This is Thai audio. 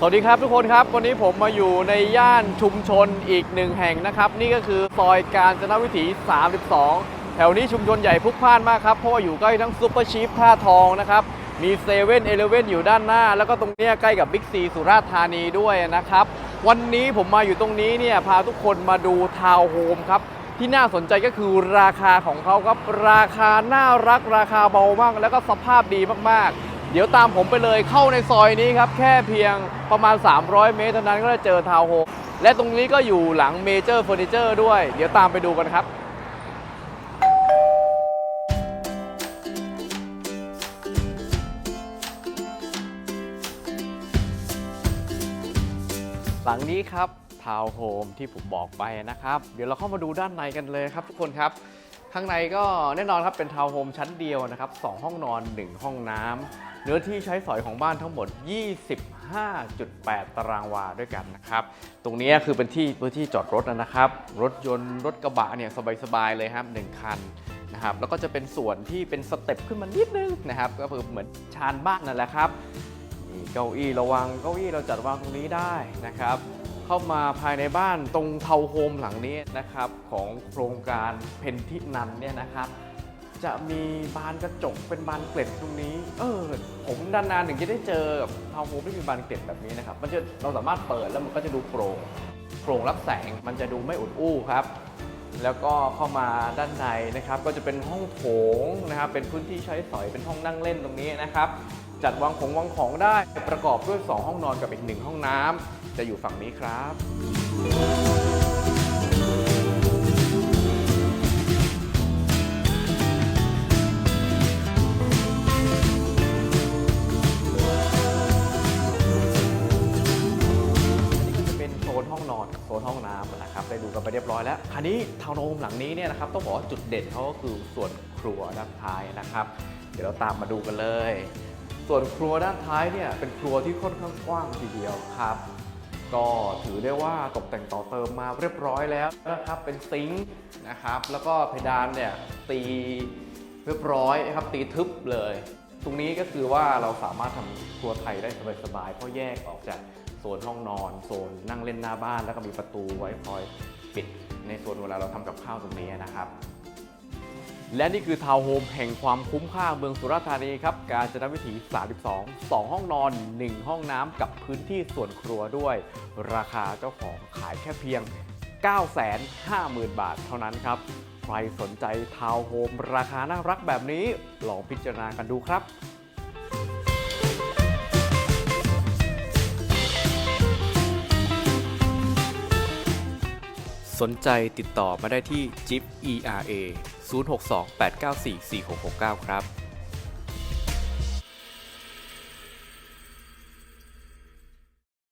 สวัสดีครับทุกคนครับ วันนี้ผมมาอยู่ในย่านชุมชนอีกหนึ่งแห่งนะครับ นี่ก็คือซอยการจนวิถี 32 แถวนี้ชุมชนใหญ่พลุกพล่านมากครับเพราะว่าอยู่ใกล้ทั้งซุปเปอร์ชีฟท่าทองนะครับมีเซเว่นเอเลเว่นอยู่ด้านหน้า แล้วก็ตรงนี้ใกล้กับบิ๊กซีสุราษฎร์ธานีด้วยนะครับ วันนี้ผมมาอยู่ตรงนี้เนี่ยพาทุกคนมาดูทาวน์โฮมครับที่น่าสนใจก็คือราคาของเขาครับราคาน่ารักราคาเบามาก แล้วก็สภาพดีมากๆ เดี๋ยวตามผมไปเลยเข้าในซอยนี้ครับ แค่เพียงประมาณ 300 เมตรเท่านั้นก็จะเจอทาวน์โฮมและตรงนี้ก็อยู่หลังเมเจอร์เฟอร์นิเจอร์ด้วย เดี๋ยวตามไปดูกันครับหลังนี้ครับทาวน์โฮมที่ผมบอกไปนะครับ เดี๋ยวเราเข้ามาดูด้านในกันเลยครับทุกคนครับ ข้างในก็แน่นอนครับเป็นทาวน์โฮมชั้นเดียวนะครับ2ห้องนอน 1 ห้องน้ำเนื้อที่ใช้สอยของบ้านทั้งหมด 25.8 ตารางวาด้วยกันนะครับ ตรงนี้คือเป็นที่พื้นที่จอดรถนะครับ รถยนต์รถกระบะเนี่ยสบายๆเลยครับ1คันนะครับแล้วก็จะเป็นส่วนที่เป็นสเต็ปขึ้นมานิดนึงนะครับ ก็คือเหมือนชานบ้านนั่นแหละครับมีเก้าอี้ระวังเก้าอี้เราจัดวางตรงนี้ได้นะครับ เข้ามาภายในบ้านตรงเทาโฮมหลังนี้นะครับของโครงการเพนทินันเนี่ยนะครับจะมีบานกระจกเป็นบานเกล็ดตรงนี้ เออ ผมนานๆถึงจะได้เจอกับทาวน์โฮมที่มีบานเกล็ดแบบนี้นะครับ มันจะเราสามารถเปิดแล้วมันก็จะดูโปร่งโปร่งรับแสง มันจะดูไม่อุดอู้ครับ แล้วก็เข้ามาด้านในนะครับ ก็จะเป็นห้องโถงนะครับ เป็นพื้นที่ใช้สอย เป็นห้องนั่งเล่นตรงนี้นะครับ จัดวางของวางของได้ประกอบด้วย 2 ห้องนอนกับอีกหนึ่งห้องน้ำจะอยู่ฝั่งนี้ครับนี่ก็จะเป็นโซนห้องนอนโซนห้องน้ำนะครับได้ดูกันไปเรียบร้อยแล้วคราวนี้ทาวน์โฮมหลังนี้เนี่ยนะครับต้องบอกว่าจุดเด่นเขาก็คือส่วนครัวด้านท้ายนะครับ เดี๋ยวเราตามมาดูกันเลย ส่วนครัวด้านท้ายเนี่ยเป็นครัวที่ค่อนข้างกว้างทีเดียวครับ ก็ถือได้ว่าตกแต่งต่อเติมมาเรียบร้อยแล้วนะครับเป็นซิงค์นะครับ แล้วก็เพดานเนี่ยตีเรียบร้อยนะครับตีทึบเลย ตรงนี้ก็คือว่าเราสามารถทำครัวไทยได้สบายๆเพราะแยกออกจากโซนห้องนอนโซนนั่งเล่นหน้าบ้าน แล้วก็มีประตูไว้คอยปิดในโซนเวลาเราทำกับข้าวตรงนี้นะครับ และนี่คือทาวน์โฮมแห่งความคุ้มค่าเมืองสุราษฎร์ธานีครับ การจนวิถี 32 2 ห้องนอน 1 ห้องน้ำกับพื้นที่ส่วนครัวด้วย ราคาเจ้าของขายแค่เพียง 950,000 บาทเท่านั้นครับ ใครสนใจทาวน์โฮมราคาน่ารักแบบนี้ ลองพิจารณากันดูครับ สนใจติดต่อมาได้ที่ JIP ERA 062 894 4669 ครับ